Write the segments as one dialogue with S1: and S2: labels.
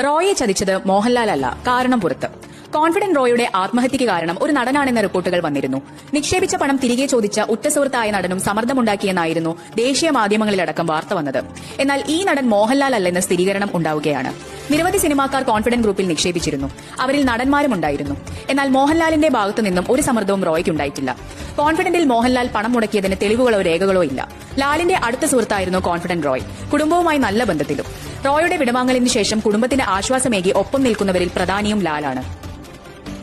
S1: റോയെ ചതിച്ചത് മോഹൻലാൽ അല്ല കാരണം പുറത്ത്. കോൺഫിഡന്റ് റോയുടെ ആത്മഹത്യക്ക് കാരണം ഒരു നടനാണെന്ന റിപ്പോർട്ടുകൾ വന്നിരുന്നു. നിക്ഷേപിച്ച പണം തിരികെ ചോദിച്ച ഉറ്റ സുഹൃത്തായ നടനും സമ്മർദ്ദമുണ്ടാക്കിയെന്നായിരുന്നു ദേശീയ മാധ്യമങ്ങളിലടക്കം വാർത്ത വന്നത്. എന്നാൽ ഈ നടൻ മോഹൻലാൽ അല്ലെന്ന സ്ഥിരീകരണം ഉണ്ടാവുകയാണ്. നിരവധി സിനിമാക്കാർ കോൺഫിഡന്റ് ഗ്രൂപ്പിൽ നിക്ഷേപിച്ചിരുന്നു. അവരിൽ നടന്മാരും ഉണ്ടായിരുന്നു. എന്നാൽ മോഹൻലാലിന്റെ ഭാഗത്തു നിന്നും ഒരു സമ്മർദ്ദവും റോയ്ക്ക് ഉണ്ടായിട്ടില്ല. കോൺഫിഡന്റിൽ മോഹൻലാൽ പണം മുടക്കിയതിന് തെളിവുകളോ രേഖകളോ ഇല്ല. ലാലിന്റെ അടുത്ത സുഹൃത്തായിരുന്നു കോൺഫിഡന്റ് റോയ്. കുടുംബവുമായി നല്ല ബന്ധത്തിലും. റോയുടെ വിടവാങ്ങലിന് ശേഷം കുടുംബത്തിന് ആശ്വാസമേകി ഒപ്പം നിൽക്കുന്നവരിൽ പ്രധാനിയും ലാലാണ്.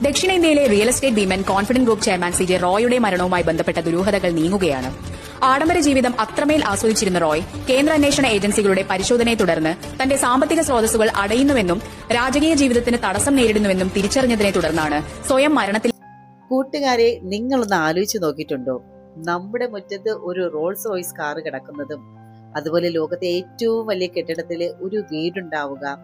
S1: ദക്ഷിണേന്ത്യയിലെ റിയൽ എസ്റ്റേറ്റ് ഭീമൻ confident group chairman C J റോയുടെ മരണവുമായി ബന്ധപ്പെട്ട ദുരൂഹതകൾ നീങ്ങുകയാണ്. ആഡംബര ജീവിതം അത്രമേൽ ആസ്വദിച്ചിരുന്ന റോയ് കേന്ദ്ര അന്വേഷണ ഏജൻസികളുടെ പരിശോധനയെ തുടർന്ന് തന്റെ സാമ്പത്തിക സ്രോതസ്സുകൾ അടയുന്നുവെന്നും രാജകീയ ജീവിതത്തിന് തടസ്സം നേരിടുന്നുവെന്നും തിരിച്ചറിഞ്ഞതിനെ തുടർന്നാണ് സ്വയം മരണത്തിൽ
S2: കൂട്ടുകാരെ നിങ്ങളൊന്ന് ആലോചിച്ച് നോക്കിയിട്ടുണ്ടോ? നമ്മുടെ മുറ്റത്ത് ഒരു റോൾസ് റോയ്സ് കാർ കിടക്കുന്നതും അതുപോലെ ലോകത്തെ ഏറ്റവും വലിയ കെട്ടിടത്തിൽ ഒരു വീടുണ്ടാവുക.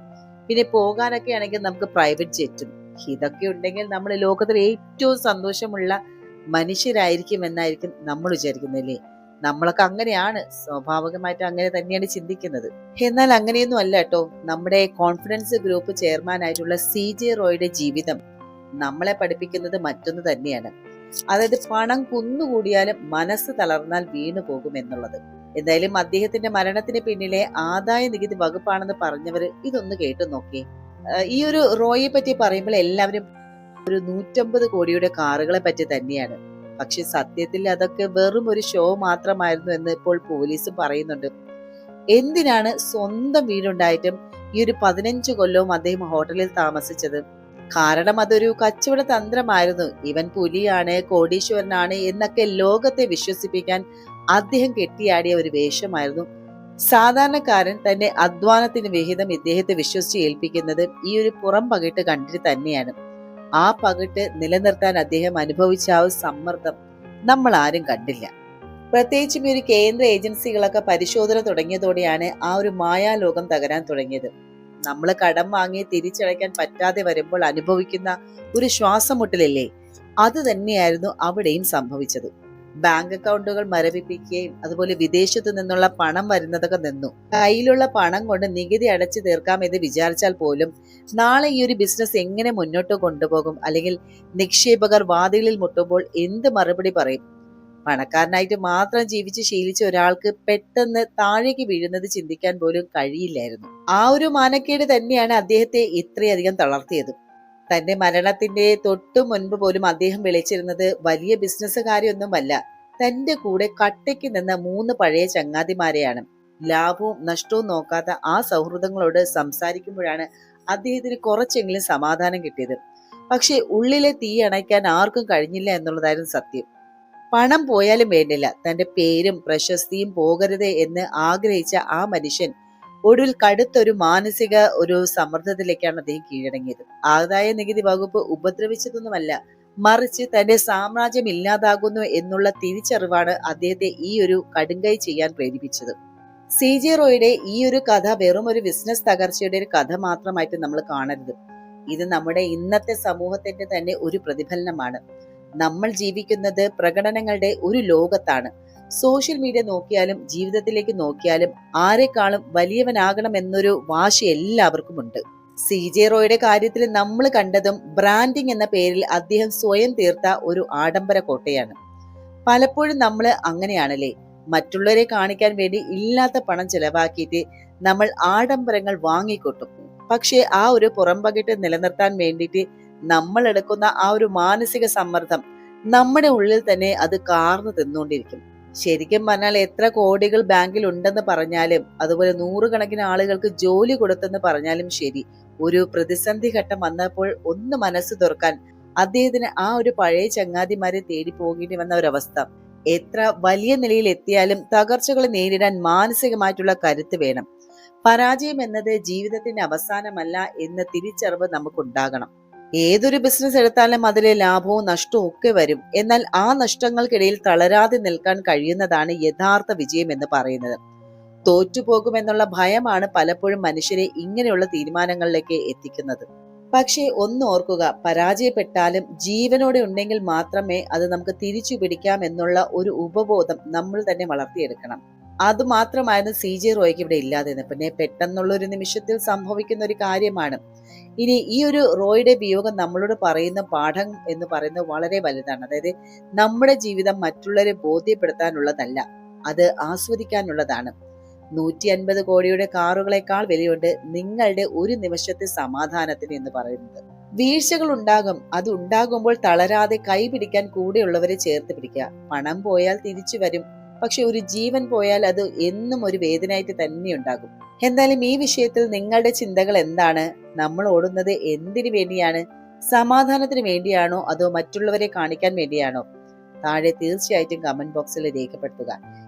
S2: പിന്നെ പോകാനൊക്കെ ആണെങ്കിൽ നമുക്ക് പ്രൈവറ്റ് ജെറ്റും ഇതൊക്കെ ഉണ്ടെങ്കിൽ നമ്മൾ ലോകത്തിൽ ഏറ്റവും സന്തോഷമുള്ള മനുഷ്യരായിരിക്കും എന്നായിരിക്കും നമ്മൾ വിചാരിക്കുന്നല്ലേ നമ്മളൊക്കെ അങ്ങനെയാണ് സ്വാഭാവികമായിട്ട് അങ്ങനെ തന്നെയാണ് ചിന്തിക്കുന്നത്. എന്നാൽ അങ്ങനെയൊന്നും അല്ല കേട്ടോ. നമ്മുടെ കോൺഫിഡൻസ് ഗ്രൂപ്പ് ചെയർമാൻ ആയിട്ടുള്ള സി ജെ റോയുടെ ജീവിതം നമ്മളെ പഠിപ്പിക്കുന്നത് മറ്റൊന്ന് തന്നെയാണ്. അതായത് പണം കുന്നുകൂടിയാലും മനസ്സ് തളർന്നാൽ വീണു പോകും എന്നുള്ളത്. എന്തായാലും അദ്ദേഹത്തിന്റെ മരണത്തിന് പിന്നിലെ ആദായ നികുതി വകുപ്പാണെന്ന് പറഞ്ഞവർ ഇതൊന്ന് കേട്ടു നോക്കി ഈ ഒരു റോയെ പറ്റി പറയുമ്പോൾ എല്ലാവരും ഒരു നൂറ്റമ്പത് കോടിയുടെ കാറുകളെ പറ്റി തന്നെയാണ്. പക്ഷെ സത്യത്തിൽ അതൊക്കെ വെറും ഒരു ഷോ മാത്രമായിരുന്നു എന്ന് ഇപ്പോൾ പോലീസ് പറയുന്നുണ്ട്. എന്തിനാണ് സ്വന്തം വീടുണ്ടായിട്ടും ഈ ഒരു പതിനഞ്ച് കൊല്ലവും അദ്ദേഹം ഹോട്ടലിൽ താമസിച്ചത്? കാരണം അതൊരു കച്ചവട തന്ത്രമായിരുന്നു. ഇവൻ പുലിയാണ് കോടീശ്വരനാണ് എന്നൊക്കെ ലോകത്തെ വിശ്വസിപ്പിക്കാൻ അദ്ദേഹം കെട്ടിയാടിയ ഒരു വേഷമായിരുന്നു. സാധാരണക്കാരൻ തന്നെ അധ്വാനത്തിന് വിഹിതം ഇദ്ദേഹത്തെ വിശ്വസിച്ച് ഏൽപ്പിക്കുന്നത് ഈ ഒരു പുറം പകിട്ട് കണ്ടിട്ട് തന്നെയാണ്. ആ പകിട്ട് നിലനിർത്താൻ അദ്ദേഹം അനുഭവിച്ച ആ സമ്മർദ്ദം നമ്മൾ ആരും കണ്ടില്ല. പ്രത്യേകിച്ചും ഈ ഒരു കേന്ദ്ര ഏജൻസികളൊക്കെ പരിശോധന തുടങ്ങിയതോടെയാണ് ആ ഒരു മായാലോകം തകരാൻ തുടങ്ങിയത്. നമ്മൾ കടം വാങ്ങി തിരിച്ചടയ്ക്കാൻ പറ്റാതെ വരുമ്പോൾ അനുഭവിക്കുന്ന ഒരു ശ്വാസമുട്ടലില്ലേ? അത് തന്നെയായിരുന്നു അവിടെയും സംഭവിച്ചത്. ബാങ്ക് അക്കൗണ്ടുകൾ മരവിപ്പിക്കുകയും അതുപോലെ വിദേശത്തു നിന്നുള്ള പണം വരുന്നതൊക്കെ നിന്നു. കയ്യിലുള്ള പണം കൊണ്ട് നികുതി അടച്ചു തീർക്കാം എന്ന് വിചാരിച്ചാൽ പോലും നാളെ ഈ ഒരു ബിസിനസ് എങ്ങനെ മുന്നോട്ട് കൊണ്ടുപോകും? അല്ലെങ്കിൽ നിക്ഷേപകർ വാതിലിൽ മുട്ടുമ്പോൾ എന്ത് മറുപടി പറയും? പണക്കാരനായിട്ട് മാത്രം ജീവിച്ച് ശീലിച്ച ഒരാൾക്ക് പെട്ടെന്ന് താഴേക്ക് വീഴുന്നത് ചിന്തിക്കാൻ പോലും കഴിയില്ലായിരുന്നു. ആ ഒരു മാനക്കേട് തന്നെയാണ് അദ്ദേഹത്തെ ഇത്രയധികം തളർത്തിയത്. തന്റെ മരണത്തിന്റെ തൊട്ടു മുൻപ് പോലും അദ്ദേഹം വിളിച്ചിരുന്നത് വലിയ ബിസിനസ്സുകാരൊന്നുമല്ല തന്റെ കൂടെ കട്ടയ്ക്ക് നിന്ന മൂന്ന് പഴയ ചങ്ങാതിമാരെയാണ്. ലാഭവും നഷ്ടവും നോക്കാത്ത ആ സൗഹൃദങ്ങളോട് സംസാരിക്കുമ്പോഴാണ് അദ്ദേഹത്തിന് കുറച്ചെങ്കിലും സമാധാനം കിട്ടിയത്. പക്ഷെ ഉള്ളിലെ തീ അണയ്ക്കാൻ ആർക്കും കഴിഞ്ഞില്ല എന്നുള്ളതായിരുന്നു സത്യം. പണം പോയാലും വേണ്ടില്ല. തന്റെ പേരും പ്രശസ്തിയും പോകരുതേ എന്ന് ആഗ്രഹിച്ച ആ മനുഷ്യൻ ഒടുവിൽ കടുത്തൊരു മാനസിക ഒരു സമ്മർദ്ദത്തിലേക്കാണ് അദ്ദേഹം കീഴടങ്ങിയത്. ആദായ നികുതി വകുപ്പ് ഉപദ്രവിച്ചതൊന്നുമല്ല മറിച്ച് തന്റെ സാമ്രാജ്യം ഇല്ലാതാകുന്നു എന്നുള്ള തിരിച്ചറിവാണ് അദ്ദേഹത്തെ ഈ ഒരു കടുങ്കൈ ചെയ്യാൻ പ്രേരിപ്പിച്ചത്. സി ജെ റോയുടെ ഈ ഒരു കഥ വെറും ഒരു ബിസിനസ് തകർച്ചയുടെ ഒരു കഥ മാത്രമായിട്ട് നമ്മൾ കാണരുത്. ഇത് നമ്മുടെ ഇന്നത്തെ സമൂഹത്തിന്റെ തന്നെ ഒരു പ്രതിഫലനമാണ്. നമ്മൾ ജീവിക്കുന്നത് പ്രകടനങ്ങളുടെ ഒരു ലോകത്താണ്. സോഷ്യൽ മീഡിയ നോക്കിയാലും ജീവിതത്തിലേക്ക് നോക്കിയാലും ആരെക്കാളും വലിയവനാകണം എന്നൊരു വാശി എല്ലാവർക്കും ഉണ്ട് സി ജെ റോയുടെ കാര്യത്തിൽ നമ്മൾ കണ്ടതും ബ്രാൻഡിംഗ് എന്ന പേരിൽ അദ്ദേഹം സ്വയം തീർത്ത ഒരു ആഡംബര കോട്ടയാണ്. പലപ്പോഴും നമ്മൾ അങ്ങനെയാണല്ലേ? മറ്റുള്ളവരെ കാണിക്കാൻ വേണ്ടി ഇല്ലാത്ത പണം ചെലവാക്കിയിട്ട് നമ്മൾ ആഡംബരങ്ങൾ വാങ്ങിക്കൊട്ടും. പക്ഷേ ആ ഒരു പുറംപകിട്ട് നിലനിർത്താൻ വേണ്ടിയിട്ട് നമ്മൾ എടുക്കുന്ന ആ ഒരു മാനസിക സമ്മർദ്ദം നമ്മുടെ ഉള്ളിൽ തന്നെ അത് കാർന്നു തിന്നുകൊണ്ടിരിക്കും. ശരിക്കും പറഞ്ഞാൽ എത്ര കോടികൾ ബാങ്കിൽ ഉണ്ടെന്ന് പറഞ്ഞാലും അതുപോലെ നൂറുകണക്കിന് ആളുകൾക്ക് ജോലി കൊടുത്തെന്ന് പറഞ്ഞാലും ശരി ഒരു പ്രതിസന്ധി ഘട്ടം വന്നപ്പോൾ ഒന്ന് മനസ്സ് തുറക്കാൻ അദ്ദേഹത്തിന് ആ ഒരു പഴയ ചങ്ങാതിമാരെ തേടി പോകേണ്ടി വന്ന ഒരവസ്ഥ. എത്ര വലിയ നിലയിൽ എത്തിയാലും തകർച്ചകളെ നേരിടാൻ മാനസികമായിട്ടുള്ള കരുത്ത് വേണം. പരാജയം എന്നത് ജീവിതത്തിന്റെ അവസാനമല്ല എന്ന തിരിച്ചറിവ് നമുക്കുണ്ടാകണം. ഏതൊരു ബിസിനസ് എടുത്താലും അതിലെ ലാഭവും നഷ്ടവും ഒക്കെ വരും. എന്നാൽ ആ നഷ്ടങ്ങൾക്കിടയിൽ തളരാതെ നിൽക്കാൻ കഴിയുന്നതാണ് യഥാർത്ഥ വിജയം എന്ന് പറയുന്നത്. തോറ്റുപോകുമെന്നുള്ള ഭയമാണ് പലപ്പോഴും മനുഷ്യരെ ഇങ്ങനെയുള്ള തീരുമാനങ്ങളിലേക്ക് എത്തിക്കുന്നത്. പക്ഷേ ഒന്ന് ഓർക്കുക പരാജയപ്പെട്ടാലും ജീവനോടെ ഉണ്ടെങ്കിൽ മാത്രമേ അത് നമുക്ക് തിരിച്ചു പിടിക്കാം എന്നുള്ള ഒരു ഉപബോധം നമ്മൾ തന്നെ വളർത്തിയെടുക്കണം. അത് മാത്രമായിരുന്നു സി ജെ റോയ്ക്ക് ഇവിടെ ഇല്ലാതെ പിന്നെ പെട്ടെന്നുള്ള ഒരു നിമിഷത്തിൽ സംഭവിക്കുന്ന ഒരു കാര്യമാണ്. ഇനി ഈ ഒരു റോയുടെ വിയോഗം നമ്മളോട് പറയുന്ന പാഠം എന്ന് പറയുന്നത് വളരെ വലുതാണ്. അതായത് നമ്മുടെ ജീവിതം മറ്റുള്ളവരെ ബോധ്യപ്പെടുത്താനുള്ളതല്ല അത് ആസ്വദിക്കാനുള്ളതാണ്. നൂറ്റി അൻപത് കോടിയുടെ കാറുകളെക്കാൾ വിലയുണ്ട് നിങ്ങളുടെ ഒരു നിമിഷത്തെ സമാധാനത്തിന് എന്ന് പറയുന്നത്. വീഴ്ചകൾ ഉണ്ടാകും അത് ഉണ്ടാകുമ്പോൾ തളരാതെ കൈ പിടിക്കാൻ കൂടെയുള്ളവരെ ചേർത്ത് പിടിക്കുക. പണം പോയാൽ തിരിച്ചു വരും പക്ഷെ ഒരു ജീവൻ പോയാൽ അത് എന്നും ഒരു വേദനയായിട്ട് തന്നെ ഉണ്ടാകും. എന്തായാലും ഈ വിഷയത്തിൽ നിങ്ങളുടെ ചിന്തകൾ എന്താണ്? നമ്മൾ ഓടുന്നത് എന്തിനു വേണ്ടിയാണ്? സമാധാനത്തിന് വേണ്ടിയാണോ? അതോ മറ്റുള്ളവരെ കാണിക്കാൻ വേണ്ടിയാണോ? താഴെ തീർച്ചയായിട്ടും കമന്റ് ബോക്സിൽ രേഖപ്പെടുത്തുക.